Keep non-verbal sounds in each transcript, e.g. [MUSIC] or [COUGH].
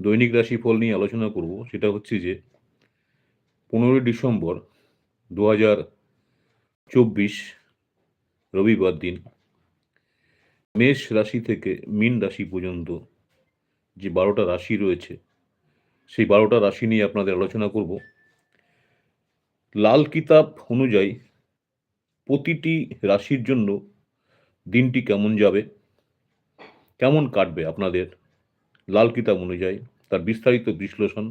দৈনিক রাশি ফল নিয়ে আলোচনা করব, সেটা হচ্ছে যে পনেরোই ডিসেম্বর দু হাজার চব্বিশ রবিবার দিন, মেষ রাশি থেকে মীন রাশি পর্যন্ত যে বারোটা রাশি রয়েছে, সেই বারোটা রাশি নিয়ে আপনাদের আলোচনা করব। লাল কিতাব অনুযায়ী প্রতিটি রাশির জন্য দিনটি কেমন যাবে, কেমন কাটবে আপনাদের লাল কিতাব অনুযায়ী তার বিস্তারিত বিশ্লেষণ,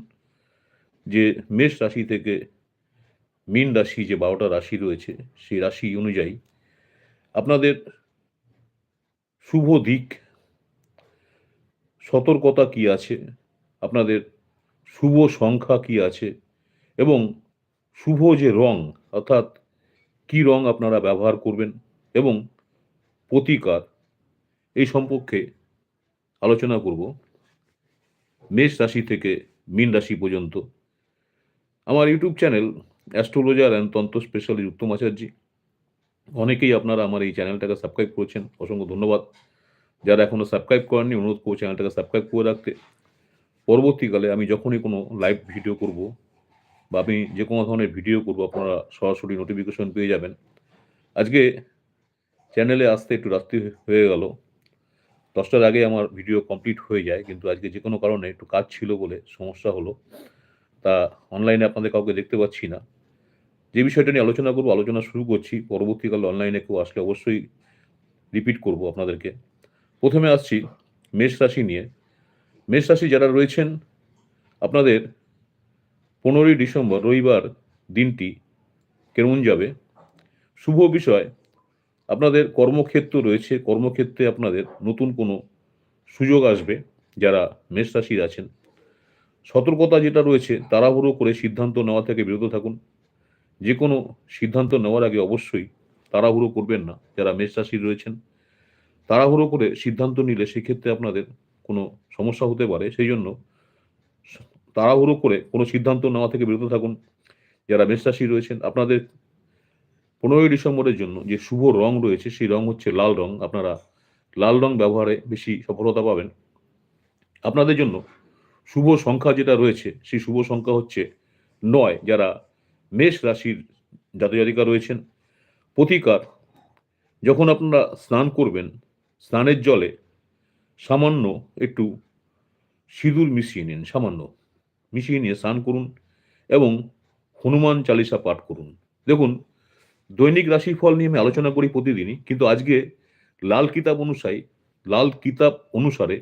যে মেষ রাশি থেকে মীন রাশি যে বারোটা রাশি রয়েছে, সেই রাশি অনুযায়ী আপনাদের শুভ দিক, সতর্কতা কি আছে, আপনাদের শুভ সংখ্যা কি আছে এবং শুভ যে রং, অর্থাৎ কি রং আপনারা ব্যবহার করবেন এবং প্রতিকার, এই সম্পর্কে আলোচনা করব। মেষ রাশি থেকে মীন রাশি পর্যন্ত। আমার YouTube channel astrologer and tantra specialist Uttam Acharya. অনেকেই আপনারা আমার এই চ্যানেলটাকে সাবস্ক্রাইব করেছেন, অসংখ্য ধন্যবাদ। যারা এখনও সাবস্ক্রাইব করেননি, অনুরোধ করব চ্যানেলটাকে সাবস্ক্রাইব করে রাখতে। পরবর্তীকালে আমি যখনই কোনো লাইভ ভিডিও করব বা আমি যে কোনো ধরনের ভিডিও করব, আপনারা সরাসরি নোটিফিকেশন পেয়ে যাবেন। আজকে চ্যানেলে আসতে একটু রাত্রি হয়ে গেল। দশটার আগে আমার ভিডিও কমপ্লিট হয়ে যায়, কিন্তু আজকে যে কোনো কারণে একটু কাজ ছিল বলে সমস্যা হলো। তা অনলাইনে আপনাদের কাউকে দেখতে পাচ্ছি না। যে বিষয়টা নিয়ে আলোচনা করব, আলোচনা শুরু করছি। পরবর্তীকালে অনলাইনে কেউ আসলে অবশ্যই রিপিট করব আপনাদেরকে। প্রথমে আসছি মেষ রাশি নিয়ে। মেষ রাশি যারা রয়েছেন, আপনাদের পনেরোই ডিসেম্বর রবিবার দিনটি কেমন যাবে? শুভ বিষয় আপনাদের কর্মক্ষেত্র রয়েছে, কর্মক্ষেত্রে আপনাদের নতুন কোনো সুযোগ আসবে যারা মেষ রাশির আছেন। সতর্কতা যেটা রয়েছে, তাড়াহুড়ো করে সিদ্ধান্ত নেওয়া থেকে বিরত থাকুন। যে কোনো সিদ্ধান্ত নেওয়ার আগে অবশ্যই তাড়াহুড়ো করবেন না, যারা মেষ রাশির রয়েছেন। তাড়াহুড়ো করে সিদ্ধান্ত নিলে সেক্ষেত্রে আপনাদের কোনো সমস্যা হতে পারে। সেই জন্য তাড়াহুড়ো করে কোনো সিদ্ধান্ত নেওয়া থেকে বিরত থাকুন। যারা মেষ রাশি রয়েছেন, আপনাদের পনেরোই ডিসেম্বরের জন্য যে শুভ রং রয়েছে, সেই রং হচ্ছে লাল রং। আপনারা লাল রং ব্যবহারে বেশি সফলতা পাবেন। আপনাদের জন্য শুভ সংখ্যা যেটা রয়েছে, সেই শুভ সংখ্যা হচ্ছে নয়। যারা মেষ রাশির জাতজাতিকা রয়েছেন, প্রতিকার, যখন আপনারা স্নান করবেন, স্নানের জলে সামান্য একটু সিঁদুর মিশিয়ে নিন, সামান্য মিশিয়ে নিয়ে স্নান করুন এবং হনুমান চালিসা পাঠ করুন। দেখুন দৈনিক রাশিফল নিয়ে আমি আলোচনা করি প্রতিদিনই, কিন্তু আজকে লাল কিতাব অনুসারী, লাল কিতাব অনুসারে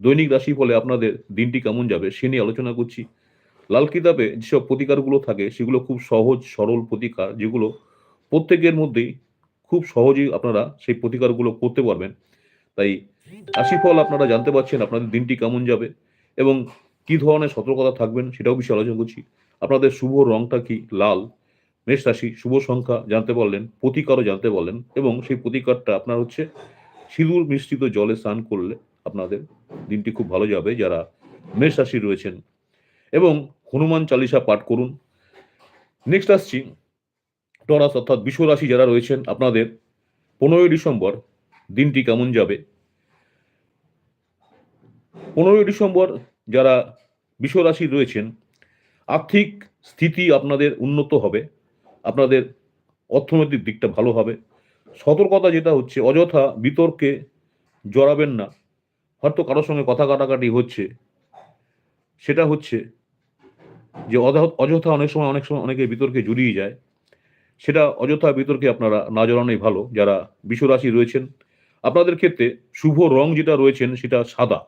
দৈনিক রাশিফলে আপনাদের দিনটি কেমন যাবে সে নিয়ে আলোচনা করছি। লাল কিতাবে যেসব প্রতিকারগুলো থাকে, সেগুলো খুব সহজ, সরল প্রতিকার, যেগুলো প্রত্যেকের মধ্যেই খুব সহজেই আপনারা সেই প্রতিকারগুলো করতে পারবেন। তাই রাশিফল আপনারা জানতে পারছেন আপনাদের দিনটি কেমন যাবে এবং কি ধরনের সতর্কতা থাকবেন সেটাও বিষয়ে আলোচনা করছি। আপনাদের শুভ রংটা কি? লাল। মেষ রাশি শুভ সংখ্যা জানতে পারলেন প্রতিকারও জানতে পারলেন এবং সেই প্রতিকারটা আপনার হচ্ছে সিঁদুর মিশ্রিত জলে স্নান করলে আপনাদের দিনটি খুব ভালো যাবে যারা মেষ রাশি রয়েছেন। এবং হনুমান চালিসা পাঠ করুন। নেক্সট আসছি, টরাস অর্থাৎ বিশ্ব রাশি যারা রয়েছেন, আপনাদের পনেরোই ডিসেম্বর দিনটি কেমন যাবে? পনেরোই ডিসেম্বর যারা বিশ্ব রাশি রয়েছেন, আর্থিক স্থিতি আপনাদের উন্নত হবে। আপনাদের অর্থনৈতিক দিকটা ভালো হবে। সতর্কতা যেটা হচ্ছে, অযথা বিতর্কে জড়াবেন না। হয়তো কারোর সঙ্গে কথা কাটাকাটি হচ্ছে। সেটা হচ্ছে যে অযথা- অনেক সময় অনেক সময় অনেকে বিতর্কে জড়িয়ে যায়। সেটা অযথা বিতর্কে আপনারা না জড়ানোই ভালো, যারা বিশ্বরাশি রয়েছেন। আপনাদের ক্ষেত্রে শুভ রং যেটা রয়েছেন, সেটা সাদা।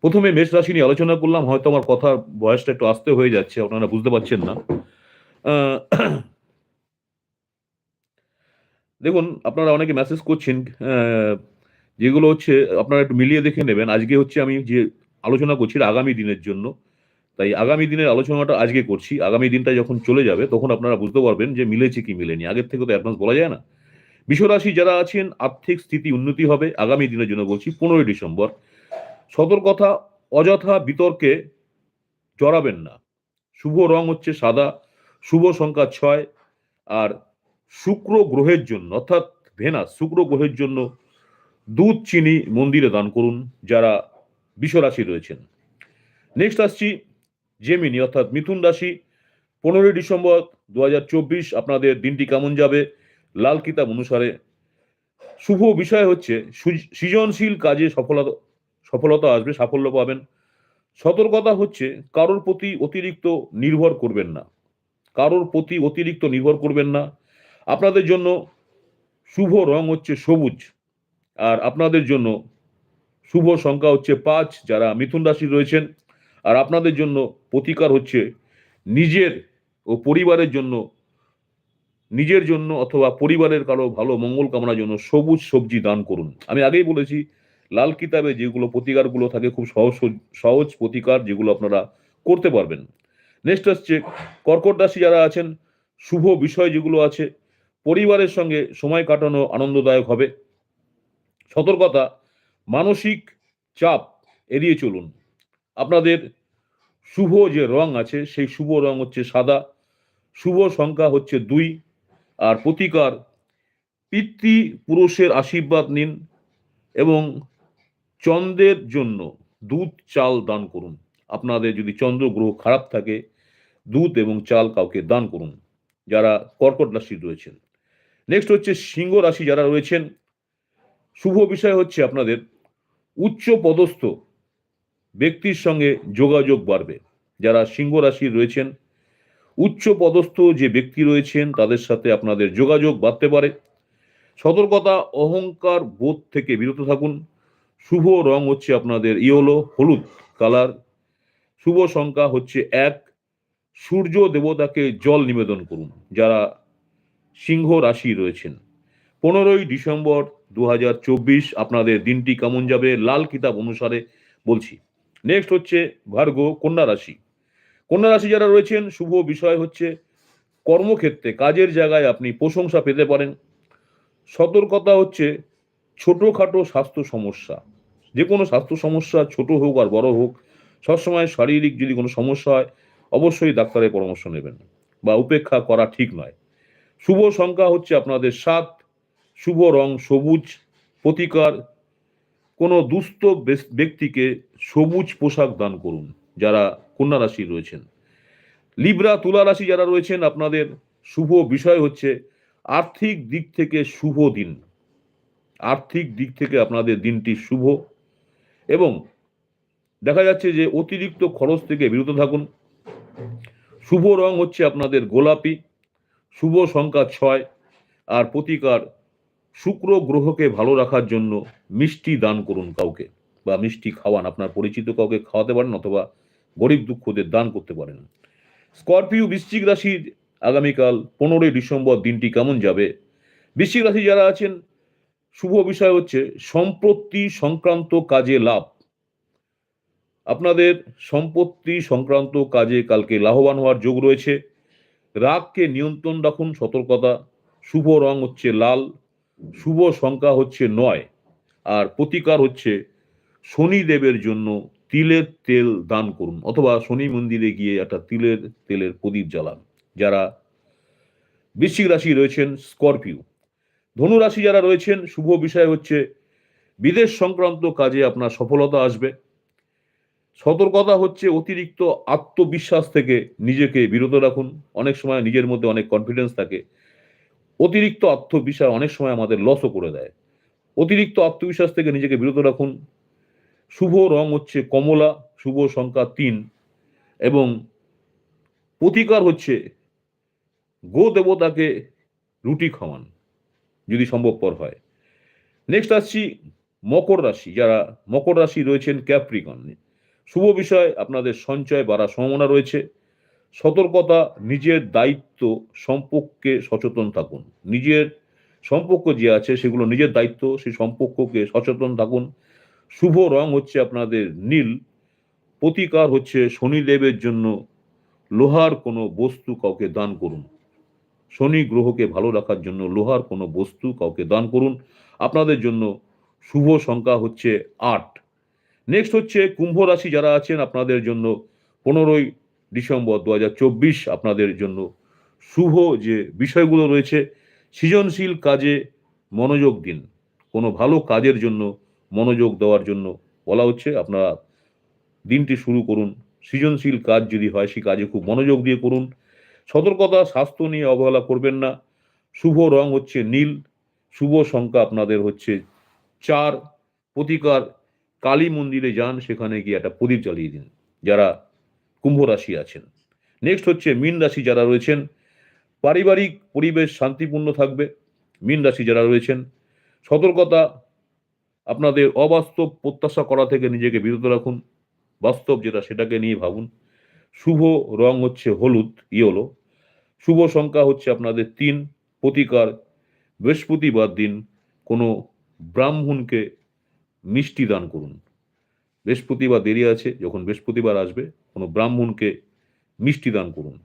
প্রথমে মেষ রাশি নিয়ে আলোচনা করলাম, হয়তো আমার কথার বয়সটা একটু আস্তে হয়ে যাচ্ছে, আপনারা বুঝতে পারছেন না। [CLEARS THROAT] দেখুন, আপনারা অনেকে মেসেজ করছেন যেগুলো হচ্ছে আপনারা একটু মিলিয়ে দেখে নেবেন। আজকে হচ্ছে আমি যে আলোচনা করছি আগামী দিনের জন্য। তাই আগামী দিনের আলোচনাটা আজকে করছি। আগামী দিনটা যখন চলে যাবে, তখন আপনারা বুঝতে পারবেন যে মিলেছে কি মিলেনি। আগের থেকে তো অ্যাডভান্স বলা যায় না। বিশ্বরাশি যারা আছেন, আর্থিক স্থিতি উন্নতি হবে আগামী দিনের জন্য বলছি পনেরোই ডিসেম্বর। সতর্কতা, অযথা বিতর্কে জড়াবেন না। শুভ রং হচ্ছে সাদা শুভ সংখ্যা ছয় আর শুক্র গ্রহের জন্য, অর্থাৎ ভেনাস শুক্র গ্রহের জন্য দুধ, চিনি, মন্দিরে দান করুন, যারা বিশ্বরাশি রয়েছেন। নেক্সট আসছি জেমিনি অর্থাৎ মিথুন রাশি। পনেরোই ডিসেম্বর দু হাজার চব্বিশ আপনাদের দিনটি কেমন যাবে? লাল কিতাব অনুসারে শুভ বিষয় হচ্ছে সৃজনশীল কাজে সফলতা সফলতা আসবে, সাফল্য পাবেন। সতর্কতা হচ্ছে কারোর প্রতি অতিরিক্ত নির্ভর করবেন না। কারোর প্রতি অতিরিক্ত নির্ভর করবেন না। আপনাদের জন্য শুভ রং হচ্ছে সবুজ, আর আপনাদের জন্য শুভ সংখ্যা হচ্ছে পাঁচ, যারা মিথুন রাশি রয়েছেন। আর আপনাদের জন্য প্রতিকার হচ্ছে নিজের ও পরিবারের জন্য, নিজের জন্য অথবা পরিবারের কারও ভালো মঙ্গল কামনার জন্য সবুজ সবজি দান করুন। আমি আগেই বলেছি, লাল কিতাবে যেগুলো প্রতিকারগুলো থাকে, খুব সহজ সহজ প্রতিকার যেগুলো আপনারা করতে পারবেন। নেক্সট হচ্ছে, কর্কট রাশি যারা আছেন, শুভ বিষয় যেগুলো আছে, পরিবারের সঙ্গে সময় কাটানো আনন্দদায়ক হবে। সতর্কতা, মানসিক চাপ এড়িয়ে চলুন। আপনাদের শুভ যে রং আছে, সেই শুভ রং হচ্ছে সাদা, শুভ সংখ্যা হচ্ছে দুই, আর প্রতিকার, পিতৃ পুরুষের আশীর্বাদ নিন এবং চন্দ্রের জন্য দুধ চাল দান করুন। আপনাদের যদি চন্দ্র গ্রহ খারাপ থাকে দুধ এবং চাল কাউকে দান করুন, যারা কর্কট রাশি রয়েছেন। নেক্সট হচ্ছে সিংহ রাশি যারা রয়েছেন। শুভ বিষয় হচ্ছে আপনাদের উচ্চ পদস্থ ব্যক্তির সঙ্গে যোগাযোগ বাড়বে। যারা সিংহ রাশি রয়েছেন, উচ্চ পদস্থ যে ব্যক্তি রয়েছেন, তাদের সাথে আপনাদের যোগাযোগ বাড়তে পারে। সতর্কতা, অহংকার বোধ থেকে বিরত থাকুন। শুভ রং হচ্ছে আপনাদের ইয়েলো, হলুদ কালার। শুভ সংখ্যা হচ্ছে এক। সূর্য দেবতাকে জল নিবেদন করুন, যারা সিংহ রাশি রয়েছেন। পনেরোই ডিসেম্বর দু হাজার চব্বিশ আপনাদের দিনটি কেমন যাবে? লাল কিতাব অনুসারে বলছি। নেক্সট হচ্ছে ভার্গ কন্যা রাশি। কন্যা রাশি যারা রয়েছেন, শুভ বিষয় হচ্ছে কর্মক্ষেত্রে, কাজের জায়গায় আপনি প্রশংসা পেতে পারেন। সতর্কতা হচ্ছে ছোটোখাটো স্বাস্থ্য সমস্যা। যে কোনো স্বাস্থ্য সমস্যা, ছোট হোক আর বড় হোক সবসময় শারীরিক যদি কোনো সমস্যা হয়, অবশ্যই ডাক্তারের পরামর্শ নেবেন। বা উপেক্ষা করা ঠিক নয়। শুভ সংখ্যা হচ্ছে আপনাদের সাত। শুভ রং সবুজ, প্রতিকার। কোনো দুস্থ ব্যক্তিকে সবুজ পোশাক দান করুন, যারা কন্যা রাশি রয়েছেন। লিব্রা, তুলা রাশি যারা রয়েছেন, আপনাদের শুভ বিষয় হচ্ছে আর্থিক দিক থেকে শুভ দিন। আর্থিক দিক থেকে আপনাদের দিনটি শুভ। এবং দেখা যাচ্ছে যে অতিরিক্ত খরচ থেকে বিরত থাকুন। শুভ রং হচ্ছে আপনাদের গোলাপি, শুভ সংখ্যা ছয়, আর প্রতিকার শুক্র গ্রহকে ভালো রাখার জন্য মিষ্টি দান করুন কাউকে, বা মিষ্টি খাওয়ান। আপনার পরিচিত কাউকে খাওয়াতে পারেন অথবা গরিব দুঃখদের দান করতে পারেন। স্করপিও বৃশ্চিক রাশির আগামীকাল পনেরোই ডিসেম্বর দিনটি কেমন যাবে? বৃশ্চিক রাশি যারা আছেন, শুভ বিষয় হচ্ছে সম্পত্তি সংক্রান্ত কাজে লাভ। আপনাদের সম্পত্তি সংক্রান্ত কাজে কালকে লাভবান হওয়ার যোগ রয়েছে। রাগকে নিয়ন্ত্রণ রাখুন, সতর্কতা। শুভ রং হচ্ছে লাল, শুভ সংখ্যা হচ্ছে নয়, আর প্রতিকার হচ্ছে শনিদেবের জন্য তিলের তেল দান করুন, অথবা শনি মন্দিরে গিয়ে একটা তিলের তেলের প্রদীপ জ্বালান। যারা বৃশ্চিক রাশি রয়েছেন, স্করপিও। ধনু রাশি যারা রয়েছেন, শুভ বিষয় হচ্ছে বিদেশ সংক্রান্ত কাজে আপনার সফলতা আসবে। সতর্কতা হচ্ছে অতিরিক্ত আত্মবিশ্বাস থেকে নিজেকে বিরত রাখুন। অনেক সময় নিজের মধ্যে অনেক কনফিডেন্স থাকে। অতিরিক্ত আত্মবিশ্বাস অনেক সময় আমাদের লসও করে দেয়। অতিরিক্ত আত্মবিশ্বাস থেকে নিজেকে বিরত রাখুন। শুভ রং হচ্ছে কমলা, শুভ সংখ্যা তিন এবং প্রতিকার হচ্ছে গো দেবতাকে রুটি খাওয়ান যদি সম্ভবপর হয়। নেক্সট আসছি মকর রাশি। যারা মকর রাশি রয়েছেন ক্যাপ্রিকন শুভ বিষয়, আপনাদের সঞ্চয় বাড়ার সম্ভাবনা রয়েছে। সতর্কতা, নিজের দায়িত্ব সম্পর্কে সচেতন থাকুন। নিজের সম্পর্ক যে আছে সেগুলো নিজের দায়িত্ব, সেই সম্পর্ককে সচেতন থাকুন। শুভ রং হচ্ছে আপনাদের নীল, প্রতিকার হচ্ছে শনিদেবের জন্য লোহার কোনো বস্তু কাউকে দান করুন। শনি গ্রহকে ভালো রাখার জন্য লোহার কোনো বস্তু কাউকে দান করুন। আপনাদের জন্য শুভ সংখ্যা হচ্ছে আট। নেক্সট হচ্ছে কুম্ভ রাশি যারা আছেন, আপনাদের জন্য পনেরোই ডিসেম্বর দু হাজার চব্বিশ আপনাদের জন্য শুভ যে বিষয়গুলো রয়েছে, সৃজনশীল কাজে মনোযোগ দিন। কোনো ভালো কাজের জন্য মনোযোগ দেওয়ার জন্য বলা হচ্ছে, আপনারা দিনটি শুরু করুন। সৃজনশীল কাজ যদি হয়, সেই কাজে খুব মনোযোগ দিয়ে করুন। সতর্কতা, স্বাস্থ্য নিয়ে অবহেলা করবেন না। শুভ রং হচ্ছে নীল। শুভ সংখ্যা আপনাদের হচ্ছে চার। প্রতিকার কালী মন্দিরে যান, সেখানে গিয়ে একটা প্রদীপ জ্বালিয়ে দিন, যারা কুম্ভ রাশি আছেন। নেক্সট হচ্ছে মীন রাশি যারা রয়েছেন, পারিবারিক পরিবেশ শান্তিপূর্ণ থাকবে, মীন রাশি যারা রয়েছেন, সতর্কতা, আপনাদের অবাস্তব প্রত্যাশা করা থেকে নিজেকে বিরত রাখুন, বাস্তব যেটা সেটাকে নিয়ে ভাবুন। শুভ রং হচ্ছে হলুদ, ইয়েলো, শুভ সংখ্যা হচ্ছে আপনাদের তিন, প্রতিকার বৃহস্পতিবার দিন কোনো ব্রাহ্মণকে মিষ্টি দান করুন। বৃহস্পতিবার দেরি আছে, যখন বৃহস্পতিবার আসবে, কোনো ব্রাহ্মণকে মিষ্টি দান করুন।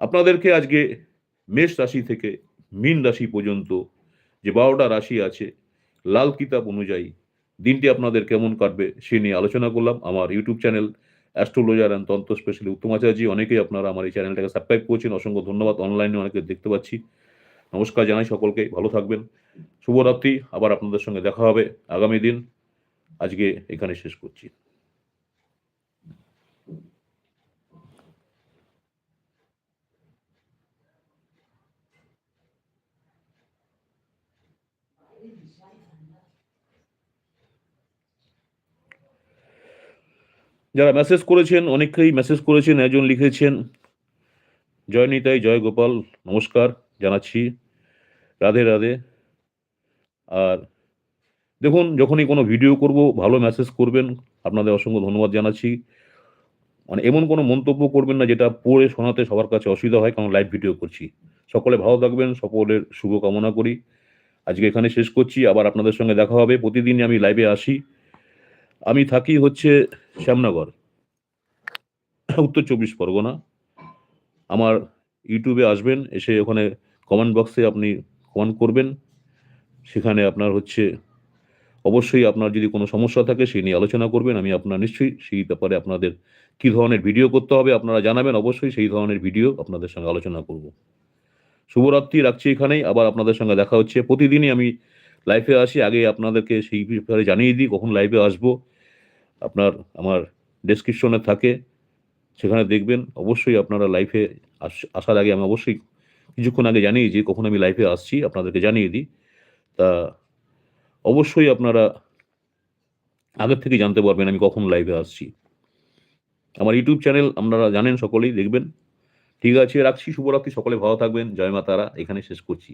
আপনাদেরকে আজকে মেষ রাশি থেকে মীন রাশি পর্যন্ত যে বারোটা রাশি আছে, লাল কিতাব অনুযায়ী দিনটি আপনাদের কেমন কাটবে সে নিয়ে আলোচনা করলাম। আমার YouTube channel astrologer and tantra special Uttam Acharya অনেকেই আপনারা আমার এই চ্যানেলটাকে সাবস্ক্রাইব করছেন। অসংখ্য ধন্যবাদ, অনলাইনে অনেকে দেখতে পাচ্ছি। নমস্কার জানাই সকলকে, ভালো থাকবেন। শুভরাত্রি, আবার আপনাদের সঙ্গে দেখা হবে আগামী দিন। আজকে এখানে শেষ করছি। যারা মেসেজ করেছেন অনেকেই মেসেজ করেছেন, একজন লিখেছেন, জয় নিতাই, জয় গোপাল, নমস্কার জানাচ্ছি। রাধে রাধে। আর দেখুন, যখনই কোনো ভিডিও করব, ভালো মেসেজ করবেন। আপনাদের অসংখ্য ধন্যবাদ জানাচ্ছি। মানে এমন কোনো মন্তব্য করবেন না, যেটা পড়ে শোনাতে সবার কাছে অসুবিধা হয়, কারণ লাইভ ভিডিও করছি। সকলে ভালো থাকবেন, সকলের শুভ কামনা করি। আজকে এখানে শেষ করছি, আবার আপনাদের সঙ্গে দেখা হবে। প্রতিদিনই আমি লাইভে আসি। আমি থাকি হচ্ছে শ্যামনগর, উত্তর চব্বিশ পরগনা। আমার ইউটিউবে আসবেন, এসে ওখানে কমেন্ট বক্সে আপনি কমেন্ট করবেন। সেখানে আপনার হচ্ছে অবশ্যই আপনার যদি কোনো সমস্যা থাকে সেই নিয়ে আলোচনা করবেন। আমি আপনার নিশ্চয়ই সেই ব্যাপারে আপনাদের কী ধরনের ভিডিও করতে হবে আপনারা জানাবেন। অবশ্যই সেই ধরনের ভিডিও আপনাদের সঙ্গে আলোচনা করব। শুভরাত্রি, রাখছি এখানেই। আবার আপনাদের সঙ্গে দেখা হচ্ছে। প্রতিদিনই আমি লাইফে আসি। আগে আপনাদেরকে সেই ব্যাপারে জানিয়ে দিই, কখন লাইভে আসব। আপনার, আমার ডেসক্রিপশনে থাকে। সেখানে দেখবেন। অবশ্যই আপনারা লাইভে আসার আগে আমি অবশ্যই কিছুক্ষণ আগে জানিয়ে দিই কখন আমি লাইভে আসছি, আপনাদেরকে জানিয়ে দিই। তা অবশ্যই আপনারা আগের থেকে জানতে পারবেন আমি কখন লাইভে আসছি। আমার ইউটিউব চ্যানেল আপনারা জানেন সকলেই, দেখবেন। ঠিক আছে, রাখছি, শুভরাত্রি, সকলে ভালো থাকবেন। জয় মা তারা এখানে শেষ করছি।